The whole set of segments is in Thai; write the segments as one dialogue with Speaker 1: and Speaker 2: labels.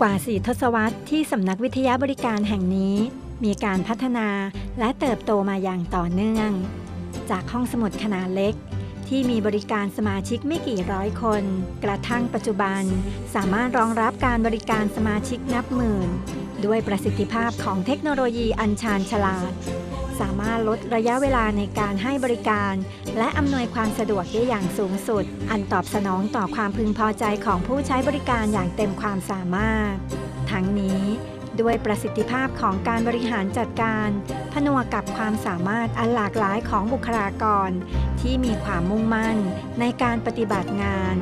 Speaker 1: กว่าสี่ทศวรรษที่สำนักวิทยาบริการแห่งนี้ มีการพัฒนาและเติบโตมาอย่างต่อเนื่อง จากห้องสมุดขนาดเล็ก ที่มีบริการสมาชิกไม่กี่ร้อยคน กระทั่งปัจจุบัน สามารถรองรับการบริการสมาชิกนับหมื่น ด้วยประสิทธิภาพของเทคโนโลยีอันชาญฉลาด สามารถลดระยะเวลาในการให้บริการ และอำนวยความสะดวกได้อย่างสูงสุด อันตอบสนองต่อความพึงพอใจของผู้ใช้บริการอย่างเต็มความสามารถ ทั้งนี้ด้วยประสิทธิภาพของการบริหารจัดการ ผนวกกับความสามารถอันหลากหลายของบุคลากร ที่มีความมุ่งมั่นในการปฏิบัติงาน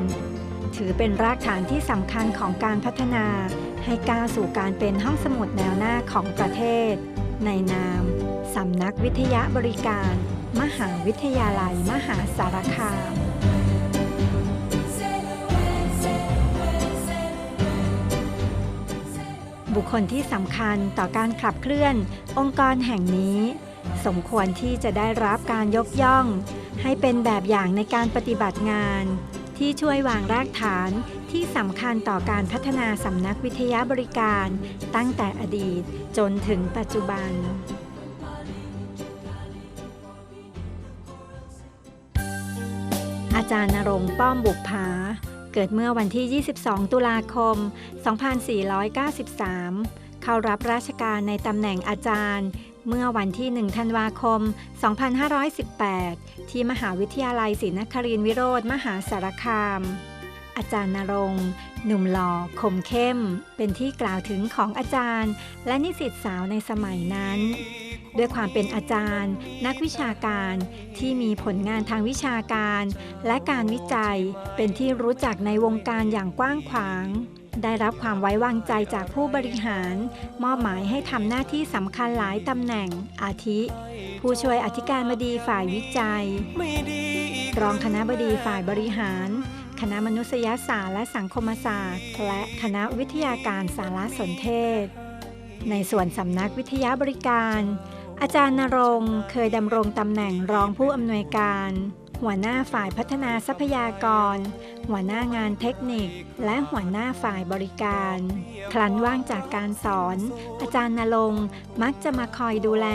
Speaker 1: ถือเป็นรากฐานที่สำคัญของการพัฒนา ให้ก้าวสู่การเป็นห้องสมุดแนวหน้าของประเทศ ในนาม สำนักวิทยาบริการ มหาวิทยาลัยมหาสารคามบุคคลที่สำคัญต่อการขับเคลื่อน องค์กรแห่งนี้ สมควรที่จะได้รับการยกย่อง ให้เป็นแบบอย่างในการปฏิบัติงาน ที่ช่วยวางรากฐานที่สำคัญต่อการพัฒนาสำนักวิทยาบริการ ตั้งแต่อดีตจนถึงปัจจุบัน จารย์นรงป้อมบุกผา เกิดเมื่อวันที่ 22 ตุลาคม 2493 เข้ารับราชการในตำแหน่งอาจารย์ เมื่อวันที่ 1 ธันวาคม 2518 ที่มหาวิทยาลัยศรีนครินทรวิโรธมหาสารคาม อาจารย์นรงหนุ่มหล่อคมเข้ม เป็นที่กล่าวถึงของอาจารย์ และนิสิตสาวในสมัยนั้น ด้วยความเป็นอาจารย์ นักวิชาการที่มีผลงานทางวิชาการ และการวิจัย เป็นที่รู้จักในวงการอย่างกว้างขวาง ได้รับความไว้วางใจจากผู้บริหาร มอบหมายให้ทำหน้าที่สำคัญหลายตำแหน่ง อาทิ ผู้ช่วยอธิการบดีฝ่ายวิจัย รองคณะบดีฝ่ายบริหารคณะมนุษยศาสตร์และสังคมศาสตร์ และคณะวิทยาการสารสนเทศ ในส่วนสำนักวิทยาบริการ อาจารย์นรงค์เคยดำรงตำแหน่งรองผู้อำนวยการ หัวหน้าฝ่ายพัฒนาทรัพยากร หัวหน้างานเทคนิค และหัวหน้าฝ่ายบริการคลันว่างจากการสอน อาจารย์นรงค์มักจะมาคอยดูแล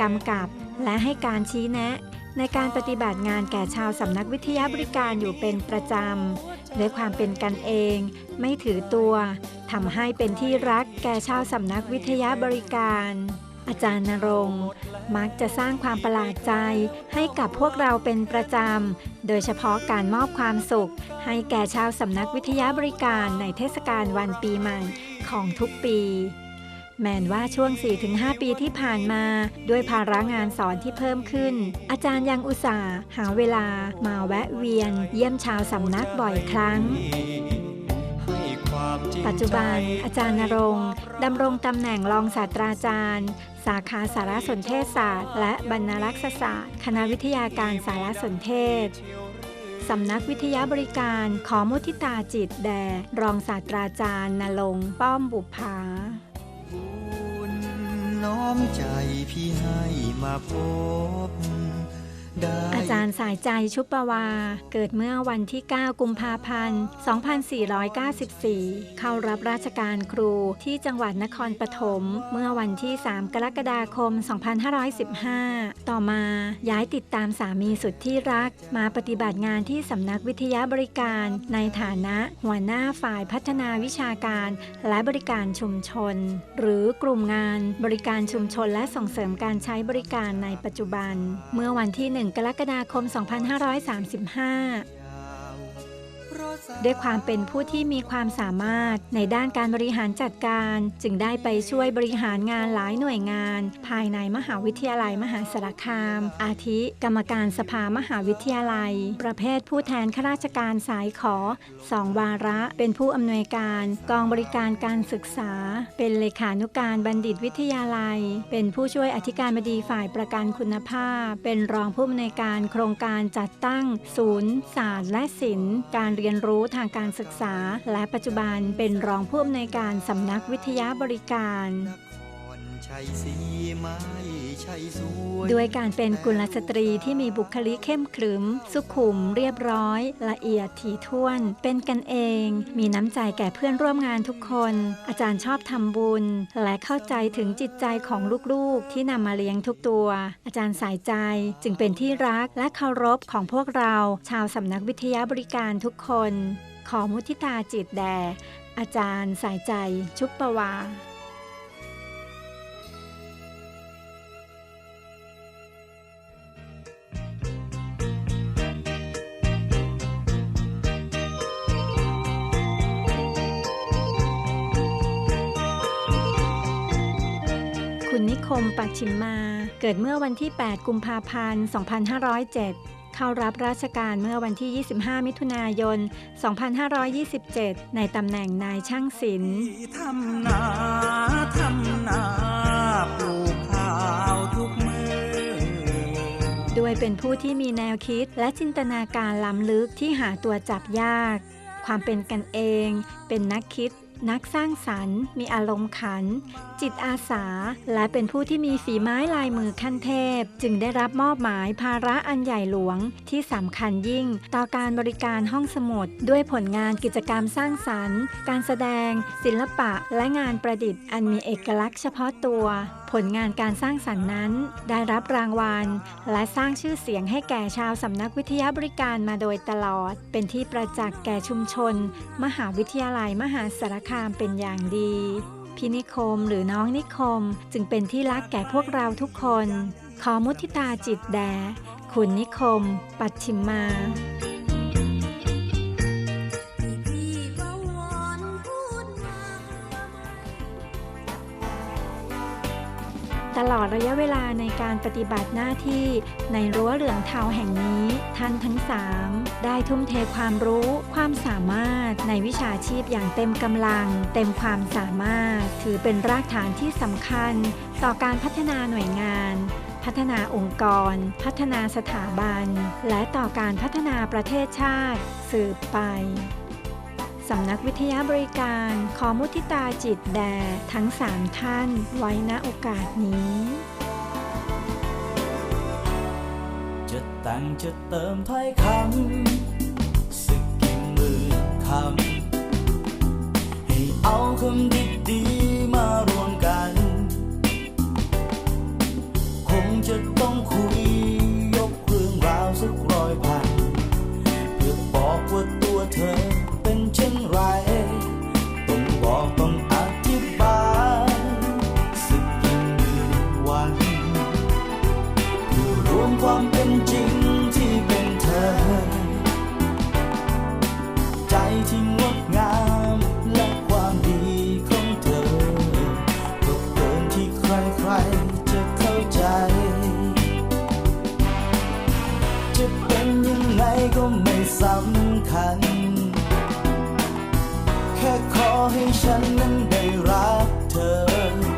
Speaker 1: กำกับ และให้การชี้แนะในการปฏิบัติงานแก่ชาวสำนักวิทยาบริการอยู่เป็นประจำด้วยความเป็นกันเอง ไม่ถือตัวทำให้เป็นที่รักแก่ชาวสำนักวิทยาบริการ อาจารย์นรงค์มักจะสร้างความประหลาดใจให้กับพวกเราเป็นประจำ โดยเฉพาะการมอบความสุข ให้แก่ชาวสำนักวิทยาบริการในเทศกาลวันปีใหม่ของทุกปี แม้นว่าช่วง 4-5 ปีที่ผ่านมา ด้วยภาระงานสอนที่เพิ่มขึ้น อาจารย์ยังอุตส่าห์หาเวลามาแวะเวียน เยี่ยมชาวสำนักบ่อยครั้ง ปัจจุบัน อาจารย์นรงค์ดำรงตำแหน่งรองศาสตราจารย์ สาขาสารสนเทศศาสตร์ และบรรณารักษศาสตร์ คณะวิทยาการสารสนเทศสำนักวิทยาบริการขอมุทิตาจิตแด่รองศาสตราจารย์นรงค์ป้อมบุภา
Speaker 2: บุญน้อมใจพี่ให้มาพบได้
Speaker 1: อาจารย์สายใจชุปปวา เกิดเมื่อวันที่ 9 กุมภาพันธ์ 2494 เข้ารับราชการครูที่จังหวัดนครปฐมเมื่อวันที่ 3 กรกฎาคม 2515 ต่อมาย้ายติดตามสามีสุดที่รัก มาปฏิบัติงานที่สำนักวิทยาบริการในฐานะหัวหน้าฝ่ายพัฒนาวิชาการ และบริการชุมชน หรือกลุ่มงานบริการชุมชนและส่งเสริมการใช้บริการในปัจจุบัน เมื่อวันที่1 กรกฎาคม 2535 ด้วยความเป็นผู้ที่มีความสามารถในด้านการบริหารจัดการ จึงได้ไปช่วยบริหารงานหลายหน่วยงาน ภายในมหาวิทยาลัยมหาสารคาม อาทิ กรรมการสภามหาวิทยาลัย ประเภทผู้แทนข้าราชการสายขอสองวาระ เป็นผู้อำนวยการกองบริการการศึกษา เป็นเลขานุการบัณฑิตวิทยาลัย เป็นผู้ช่วยอธิการบดีฝ่ายประกันคุณภาพ เป็นรองผู้อำนวยการโครงการจัดตั้ง ศูนย์ศาสตร์และศิลป์การเรียนรูู้้ทางการศึกษา และปัจจุบันเป็นรองผู้อำนวยการสำนักวิทยาบริการ ด้วยการเป็นกุลสตรีที่มีบุคลิกเข้มขรึม สุขุม เรียบร้อย ละเอียดถี่ถ้วน เป็นกันเอง มีน้ำใจแก่เพื่อนร่วมงานทุกคน อาจารย์ชอบทำบุญ และเข้าใจถึงจิตใจของลูกๆ ที่นำมาเลี้ยงทุกตัว อาจารย์สายใจจึงเป็นที่รักและเคารพของพวกเรา ชาวสำนักวิทยาบริการทุกคน ขอมุทิตาจิตแด่อาจารย์สายใจชุบประวา ม ปัจฉิมมา เกิดเมื่อวันที่ 8 กุมภาพันธ์ 2507 เข้ารับราชการเมื่อวันที่ 25 มิถุนายน 2527 ในตำแหน่งนายช่างศิลป์
Speaker 3: ทำนาทำนาปลูกข้าวทุกมือ
Speaker 1: ด้วยเป็นผู้ที่มีแนวคิดและจินตนาการล้ำลึกที่หาตัวจับยาก ความเป็นกันเอง เป็นนักคิด นักสร้างสรรค์ มีอารมณ์ขัน จิตอาสา และเป็นผู้ที่มีฝีไม้ลายมือขั้นเทพ จึงได้รับมอบหมายภาระอันใหญ่หลวงที่สำคัญยิ่ง ต่อการบริการห้องสมุด ด้วยผลงานกิจกรรมสร้างสรรค์ การแสดง ศิลปะ และงานประดิษฐ์ อันมีเอกลักษณ์เฉพาะตัว ผลงานการสร้างสรรค์นั้น ได้รับรางวัล และสร้างชื่อเสียงให้แก่ชาวสำนักวิทยาบริการมาโดยตลอด เป็นที่ประจักษ์แก่ชุมชน มหาวิทยาลัยมหาสารคามเป็นอย่างดีพี่นิคมหรือน้องนิคมจึงเป็นที่รักแก่พวกเราทุกคน ขอมุทิตาจิตแด่คุณนิคม ปัจฉิมมา ลอดระยะเวลาในการปฏิบัติหน้าที่ในรั้วเหลืองเทาแห่งนี้ ท่านทั้งสามได้ทุ่มเทความรู้ความสามารถในวิชาชีพอย่างเต็มกำลัง เต็มความสามารถ ถือเป็นรากฐานที่สำคัญ ต่อการพัฒนาหน่วยงาน พัฒนาองค์กร พัฒนาสถาบัน และต่อการพัฒนาประเทศชาติ สืบไป สำนักวิทยาบริการ ขอมุทิตาจิตแด่ทั้งสามท่านไว้ณโอกาสนี้
Speaker 3: จะแต่งจะเติมถ้อยคำสึกกี่หมื่นคำให้เอาคำดีๆมารวม ให้ฉันนั้นได้รักเธอ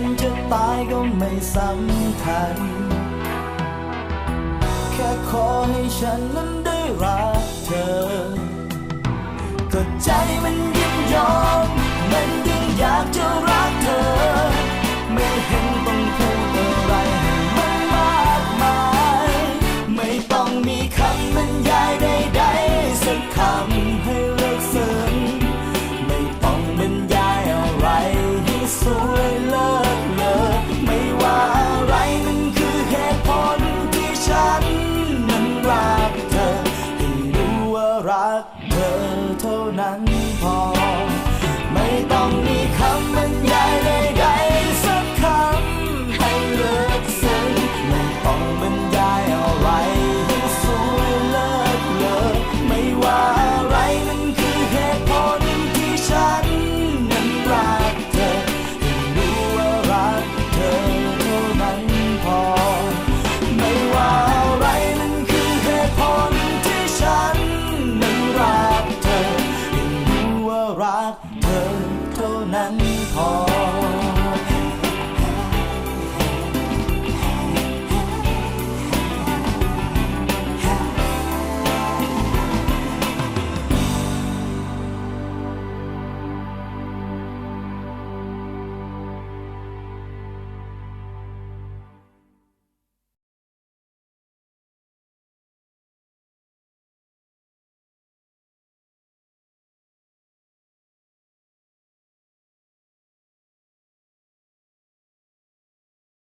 Speaker 3: นจะตายก็ไม่สำคัญ แค่ขอให้ฉันนั้นได้รักเธอ ก็ใจมันยินยอม มันยังอยากจะรัก